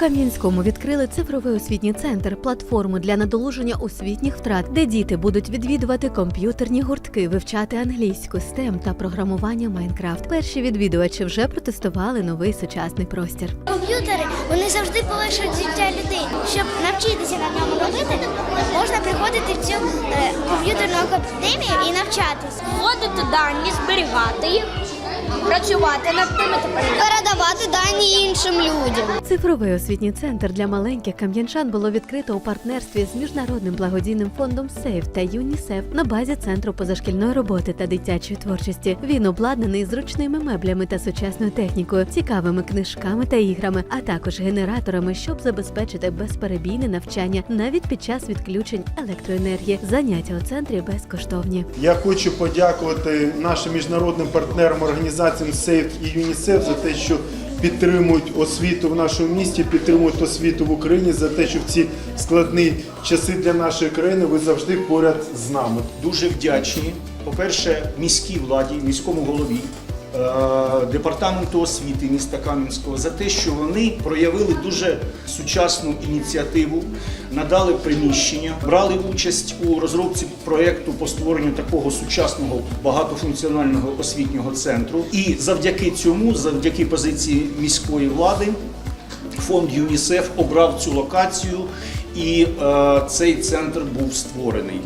Кам'янському відкрили цифровий освітній центр, платформу для надолуження освітніх втрат, де діти будуть відвідувати комп'ютерні гуртки, вивчати англійську, STEM та програмування Майнкрафт. Перші відвідувачі вже протестували новий сучасний простір. Комп'ютери вони завжди полегшують життя людей. Щоб навчитися на ньому робити, можна приходити в цю е, комп'ютерну академію і навчатися. вводити дані, зберігати їх, працювати над ними та Передавати дані іншим людям. Цифровий освітній центр для маленьких кам'янчан було відкрито у партнерстві з міжнародним благодійним фондом СЕЙФ та ЮНІСЕФ на базі центру позашкільної роботи та дитячої творчості. Він обладнаний зручними меблями та сучасною технікою, цікавими книжками та іграми, а також генераторами, щоб забезпечити безперебійне навчання навіть під час відключень електроенергії. Заняття у центрі безкоштовні. Я хочу подякувати нашим міжнародним партнерам організаціям СЕЙФ і ЮНІСЕФ за те, що підтримують освіту в нашому місті, підтримують освіту в Україні за те, що в ці складні часи для нашої країни ви завжди поряд з нами. дуже вдячні, по-перше, міській владі, міському голові, департаменту освіти міста Кам'янського за те, що вони проявили дуже сучасну ініціативу, надали приміщення, брали участь у розробці проєкту по створенню такого сучасного багатофункціонального освітнього центру. І завдяки цьому, завдяки позиції міської влади, фонд ЮНІСЕФ обрав цю локацію, і е, цей центр був створений.